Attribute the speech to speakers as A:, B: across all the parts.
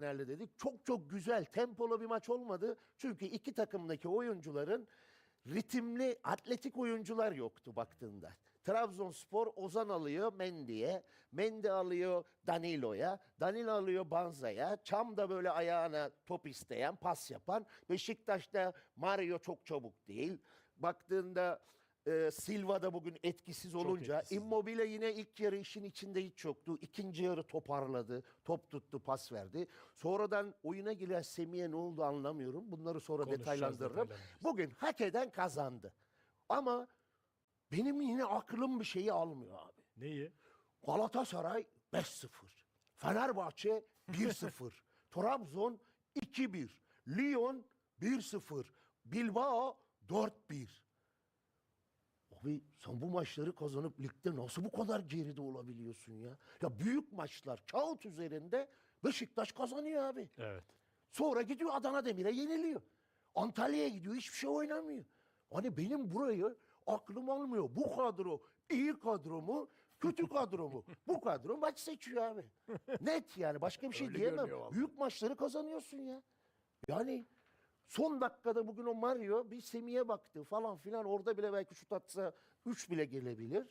A: Fener'le dedik. Çok çok güzel, tempolu bir maç olmadı. Çünkü iki takımdaki oyuncuların ritimli, atletik oyuncular yoktu baktığında. Trabzonspor Ozan alıyor Mendy'ye, Mendy alıyor Danilo'ya, Danilo alıyor Banza'ya, Çam da böyle ayağına top isteyen, pas yapan. Beşiktaş'ta Mario çok çabuk değil. Baktığında e, Silva da bugün etkisiz olunca
B: etkisiz.
A: Immobile yine ilk yarı işin içinde hiç yoktu. İkinci yarı toparladı. Top tuttu, pas verdi. Sonradan oyuna giren Semih'e ne oldu anlamıyorum. Bunları sonra detaylandırırım. Bugün hak eden kazandı. Ama benim yine aklım bir şeyi almıyor abi.
B: Neyi?
A: Galatasaray 5-0. Fenerbahçe 1-0. Trabzon 2-1. Lyon 1-0. Bilbao 4-1. Abi sen bu maçları kazanıp ligde nasıl bu kadar geride olabiliyorsun ya? Ya büyük maçlar kağıt üzerinde Beşiktaş kazanıyor abi.
B: Evet.
A: Sonra gidiyor Adana Demir'e yeniliyor. Antalya'ya gidiyor hiçbir şey oynamıyor. Hani benim burayı aklım almıyor. Bu kadro iyi kadro mu? Kötü kadro mu? Bu kadro maç seçiyor abi. Net yani başka bir şey
B: Öyle
A: diyemem.
B: görünüyor vallahi.
A: Büyük maçları kazanıyorsun ya. Yani son dakikada bugün o Mario bir Semih'e baktı falan filan. Orada bile belki şut atsa 3 bile gelebilir.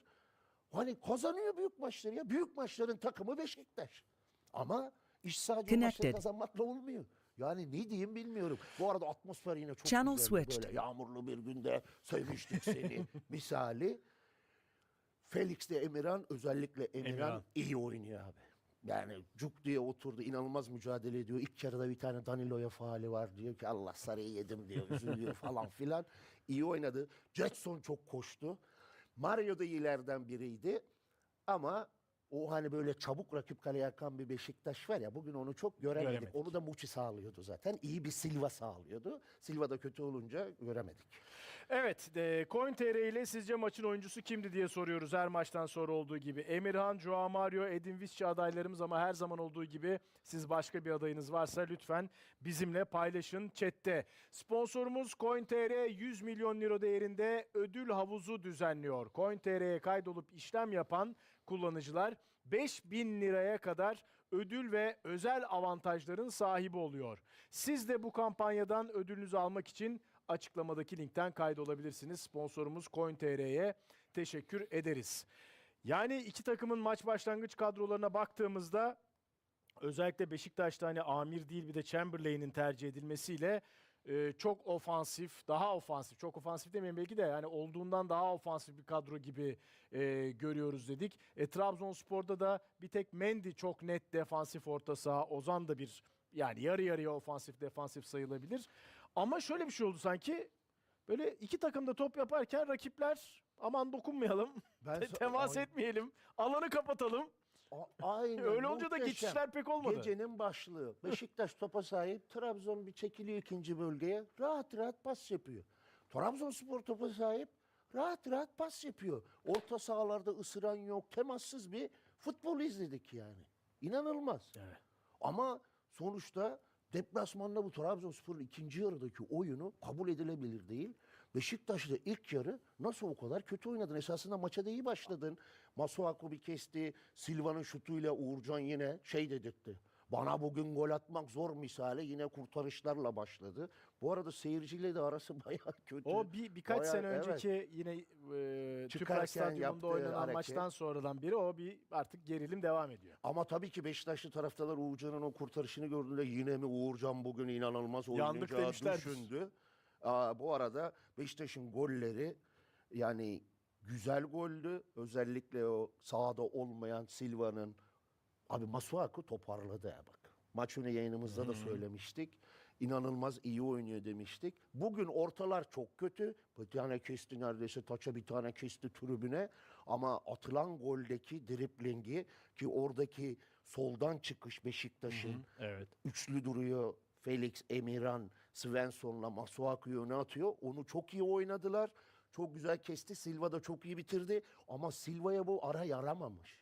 A: Hani kazanıyor büyük maçları ya. Büyük maçların takımı Beşiktaş. Ama iş sadece maçları kazanmakla olmuyor. Yani ne diyeyim bilmiyorum. Bu arada atmosfer yine çok
C: Channel
A: güzeldi.
C: switched.
A: Böyle yağmurlu bir günde sevmiştik seni misali. Felix de Emirhan özellikle Emirhan,
B: Emirhan.
A: iyi oynuyor abi. Yani cuk diye oturdu inanılmaz mücadele ediyor. İlk yarıda bir tane Danilo'ya faali var diyor ki Allah sarıyı yedim diyor üzülüyor falan filan. İyi oynadı. Jetson çok koştu. Mario da iyilerden biriydi. Ama o hani böyle çabuk rakip kaleye yakan bir Beşiktaş var ya bugün onu çok göremedik.
B: Göremedik.
A: Onu da Muçi sağlıyordu zaten. İyi bir Silva sağlıyordu. Silva da kötü olunca göremedik.
B: Evet, e, Coin.tr ile sizce maçın oyuncusu kimdi diye soruyoruz her maçtan sonra olduğu gibi. Emirhan, Joao Mario, Edin Visca adaylarımız ama her zaman olduğu gibi siz başka bir adayınız varsa lütfen bizimle paylaşın chatte. Sponsorumuz Coin.tr 100 milyon euro değerinde ödül havuzu düzenliyor. Coin.tr'ye kaydolup işlem yapan kullanıcılar 5000 liraya kadar ödül ve özel avantajların sahibi oluyor. Siz de bu kampanyadan ödülünüzü almak için açıklamadaki linkten kaydolabilirsiniz. Sponsorumuz Coin.tr'ye teşekkür ederiz. Yani iki takımın maç başlangıç kadrolarına baktığımızda özellikle Beşiktaş'ta hani Amir değil bir de Chamberlain'in tercih edilmesiyle e, çok ofansif, daha ofansif, çok ofansif demeyeyim belki de yani olduğundan daha ofansif bir kadro gibi e, görüyoruz dedik. E, Trabzonspor'da da bir tek Mendy çok net defansif orta saha, Ozan da bir yani yarı yarıya ofansif defansif sayılabilir. Ama şöyle bir şey oldu sanki böyle iki takım da top yaparken rakipler aman dokunmayalım,
A: Ben
B: temas
A: Ay-
B: etmeyelim, alanı kapatalım.
A: A- Aynen.
B: Öyle olunca da
A: muhteşem.
B: geçişler pek olmadı.
A: Gecenin başlığı. Beşiktaş topa sahip. Trabzon bir çekiliyor ikinci bölgeye. Rahat rahat pas yapıyor. Trabzonspor topa sahip. Rahat rahat pas yapıyor. Orta sahalarda ısıran yok. Temassız bir futbol izledik yani. İnanılmaz.
B: Evet.
A: Ama sonuçta deplasmanda bu Trabzonspor'un ikinci yarıdaki oyunu kabul edilebilir değil. Beşiktaş'ta ilk yarı nasıl o kadar kötü oynadın? Esasında maça da iyi başladın. Masuaku bir kesti. Silva'nın şutuyla Uğurcan yine şey dedirtti. Bana bugün gol atmak zor misale yine kurtarışlarla başladı. Bu arada seyirciyle de arası bayağı kötü.
B: O bir birkaç
A: Bayağı-
B: sene
A: evet.
B: önceki yine e, Tüpraş Stadyumunda oynanan
A: hareket.
B: maçtan sonradan biri o bir artık gerilim devam ediyor.
A: Ama tabii ki Beşiktaşlı taraftarlar Uğurcan'ın o kurtarışını gördüğünde yine mi Uğurcan bugün inanılmaz oynayacağı düşündü. Aa, bu arada Beşiktaş'ın golleri yani güzel goldü. Özellikle o sahada olmayan Silva'nın abi Masuaku toparladı ya bak. Maç önü yayınımızda da söylemiştik. İnanılmaz iyi oynuyor demiştik. Bugün ortalar çok kötü. Bir tane kesti neredeyse taça bir tane kesti tribüne. Ama atılan goldeki driplingi ki oradaki soldan çıkış Beşiktaş'ın
B: Evet.
A: üçlü duruyor. Felix, Emirhan, Svensson'la Masuaku'yu öne atıyor. Onu çok iyi oynadılar. Çok güzel kesti. Silva da çok iyi bitirdi. Ama Silva'ya bu ara yaramamış.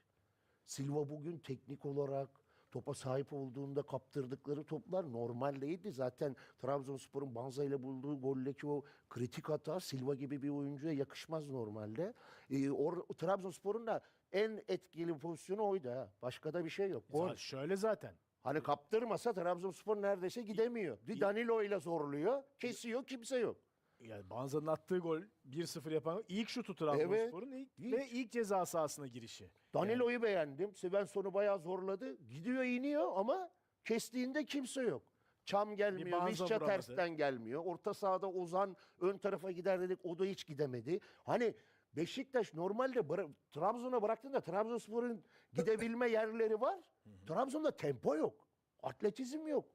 A: Silva bugün teknik olarak topa sahip olduğunda kaptırdıkları toplar normal değildi. Zaten Trabzonspor'un Banza ile bulduğu goldeki o kritik hata Silva gibi bir oyuncuya yakışmaz normalde. Ee, or, Trabzonspor'un da en etkili pozisyonu oydu ha. Başka da bir şey yok. Gol.
B: Şöyle zaten.
A: Hani kaptırmasa Trabzonspor neredeyse gidemiyor. Di Danilo ile zorluyor. Kesiyor kimse yok.
B: Yani Banza'nın attığı gol 1-0 yapan ilk şutu Trabzonspor'un ilk,
A: ilk.
B: ve ilk ceza sahasına girişi.
A: Danilo'yu beğendim. Svenson'u bayağı zorladı. Gidiyor iniyor ama kestiğinde kimse yok. Çam gelmiyor, Vişça tersten gelmiyor. Orta sahada Ozan ön tarafa gider dedik. O da hiç gidemedi. Hani Beşiktaş normalde bıra- Trabzon'a bıraktığında Trabzonspor'un gidebilme yerleri var. Trabzon'da tempo yok. Atletizm yok.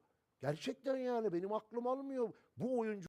A: Gerçekten yani benim aklım almıyor. Bu oyuncu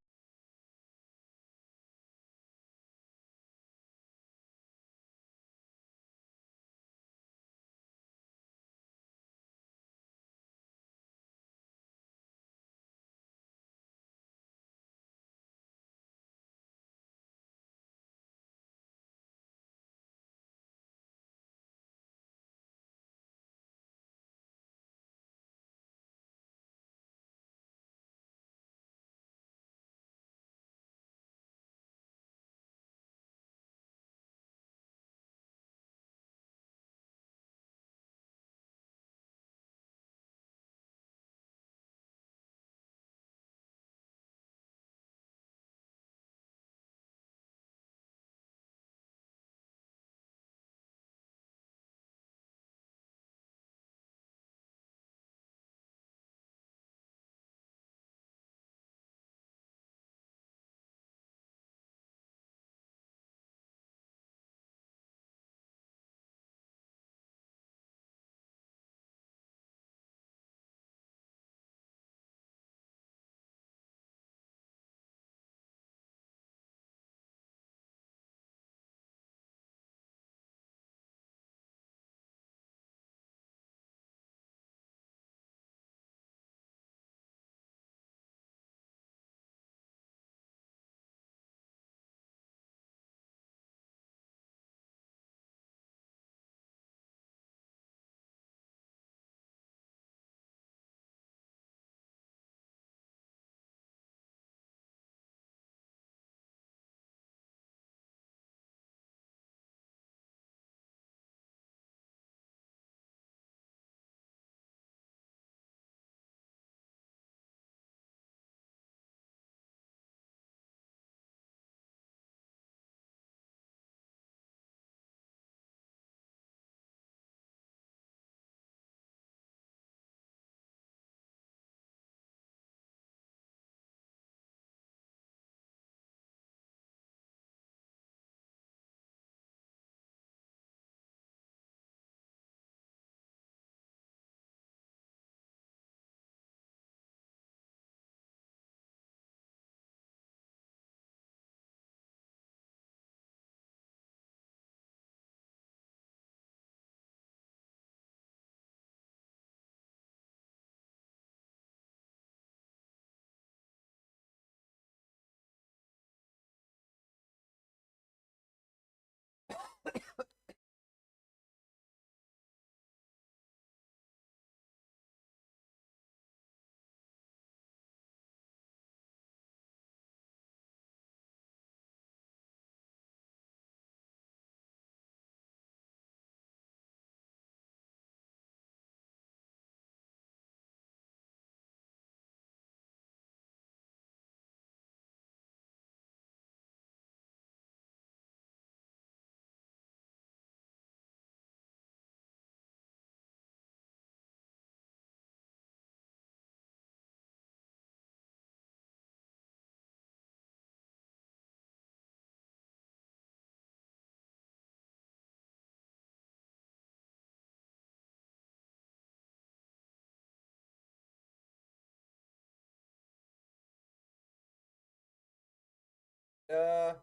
C: Uh,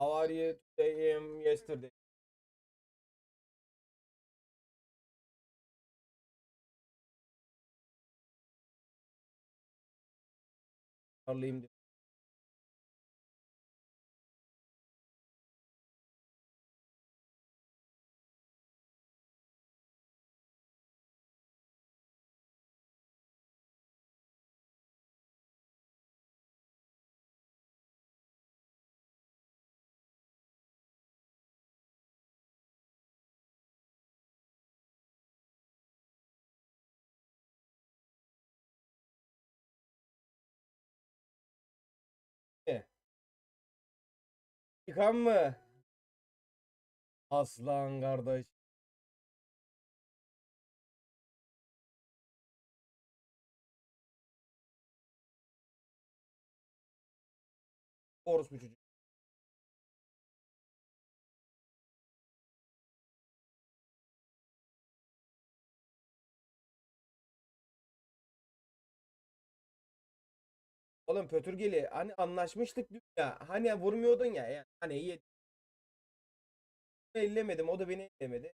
C: how are you today? Um, yesterday. Early Gürkan mı? Aslan kardeş. Orospu çocuk. Oğlum Pötürgeli hani anlaşmıştık ya. Hani vurmuyordun ya. Yani hani iyi. Ellemedim o da beni ellemedi.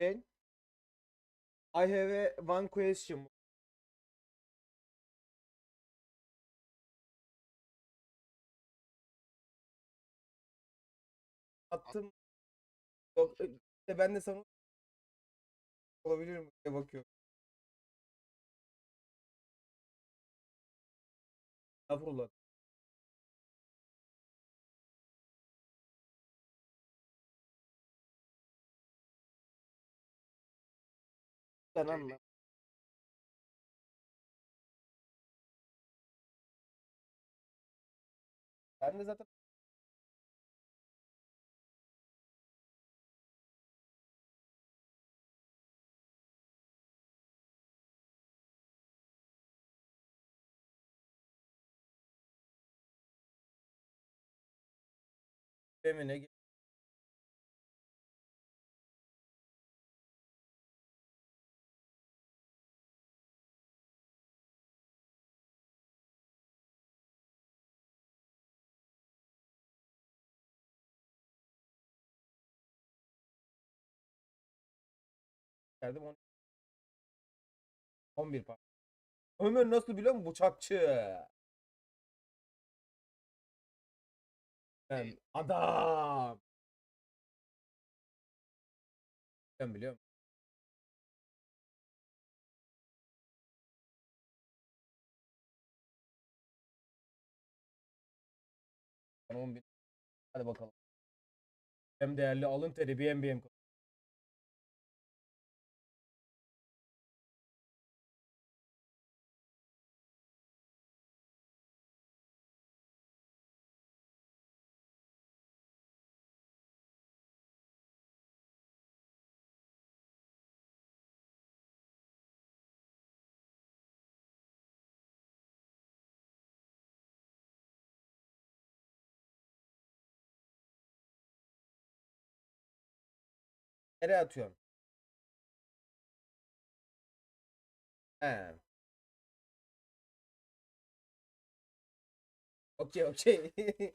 C: Okay. I have a one question. Attım. Yok, e, işte ben de sana olabilir mi diye bakıyorum. Estağfurullah. Anla. Ben de zaten Emine on 11 puan. Ömer nasıl biliyor musun? Bıçakçı. Ben adam. Ben biliyorum. Ben 10 bin. Hadi bakalım. Hem değerli alın teri bir Nereye atıyorsun? He. Okey okey.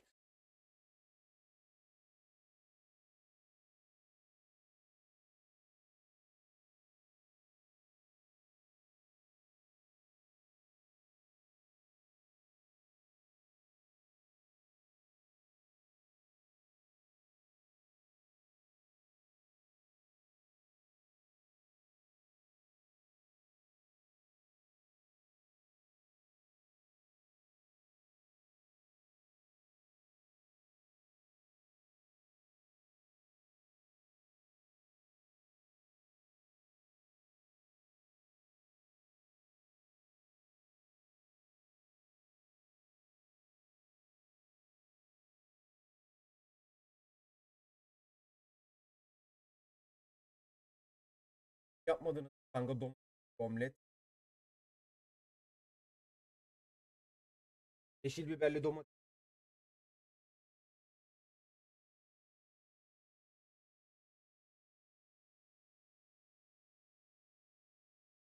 C: Yapmadınız kanka dom omlet. Yeşil biberli domates.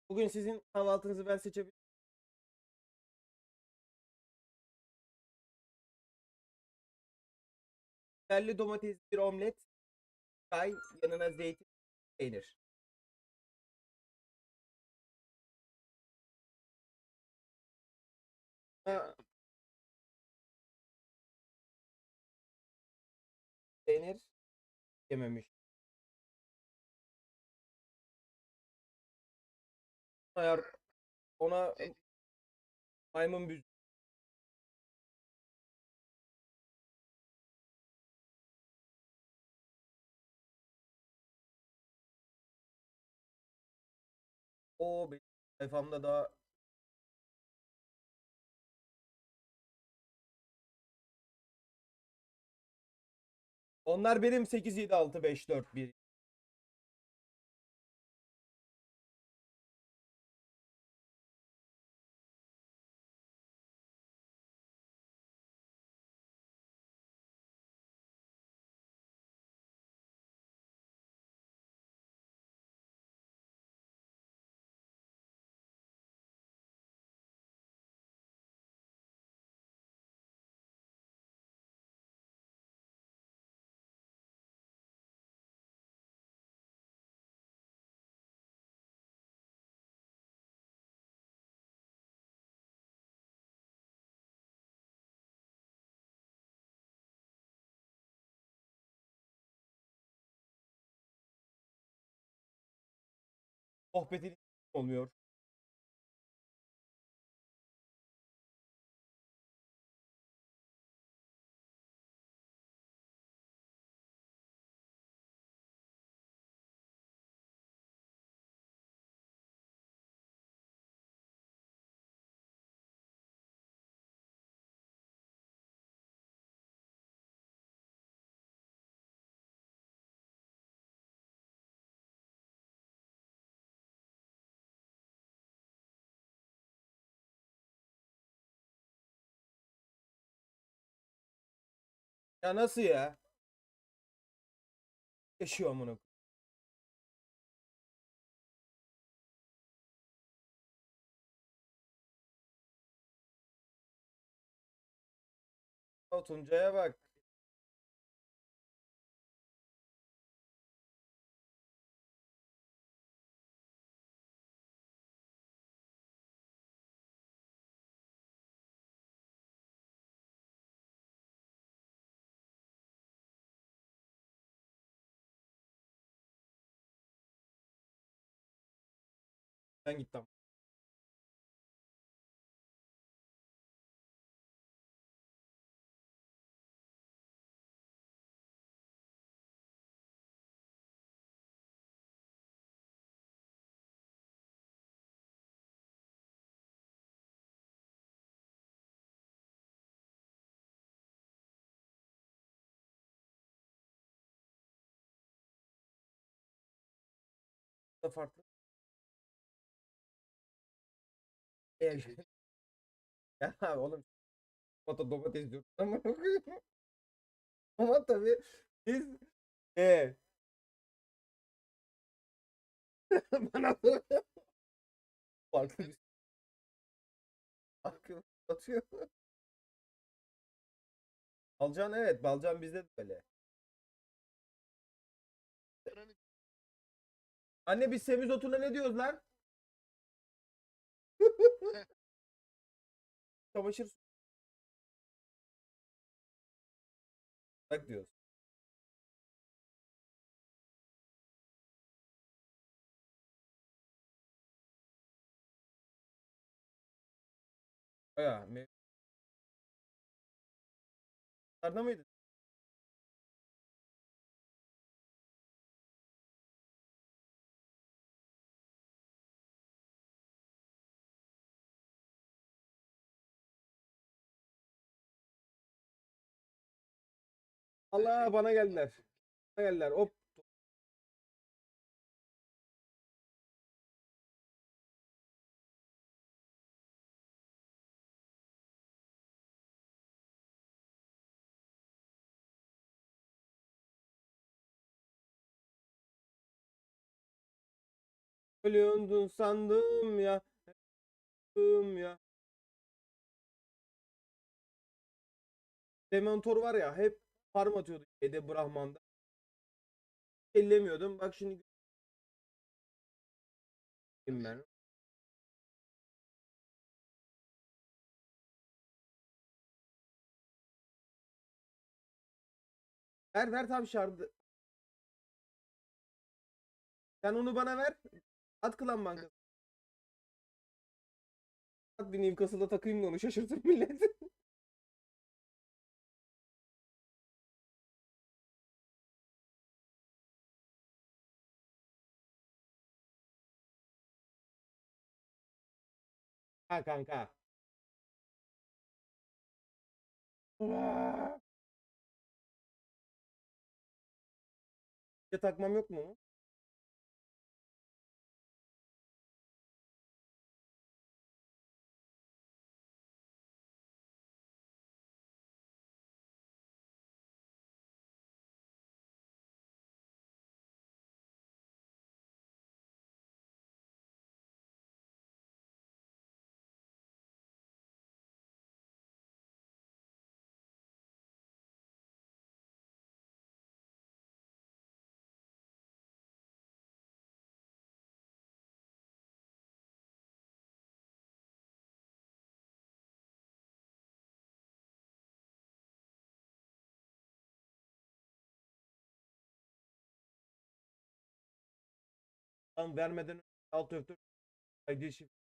C: Bugün sizin kahvaltınızı ben seçebilirim. Biberli domates bir omlet. Çay yanına zeytin peynir. Peynir yememiş. Ayar ona maymun büz. O sayfamda da Onlar benim 8 7 6 5 4 1 sohbetin olmuyor. Ya nasıl ya? Yaşıyor amına. Tuncay'a bak. Ben gittim. Da farklı. Ya oğlum Foto domates diyorum ama ama tabii biz e bana farklı bir farklı atıyor. Balcan evet Balcan bizde de böyle. Anne biz semizotuna ne diyoruz lan? Çamaşır su- Bak diyoruz. Baya me Nerede mıydı? Allah bana geldiler. Bana geldiler. Hop. Ölüyordun sandım ya. Sandım ya. Dementor var ya hep farm atıyordu Ede Brahman'da. Ellemiyordum. Bak şimdi ben. Ver ver tam şardı. Sen onu bana ver. At klan bankası. At bir Newcastle'da takayım da onu şaşırtır millet. Ha kanka. Bir takmam yok mu? Vermeden önce Alt F4 ID shift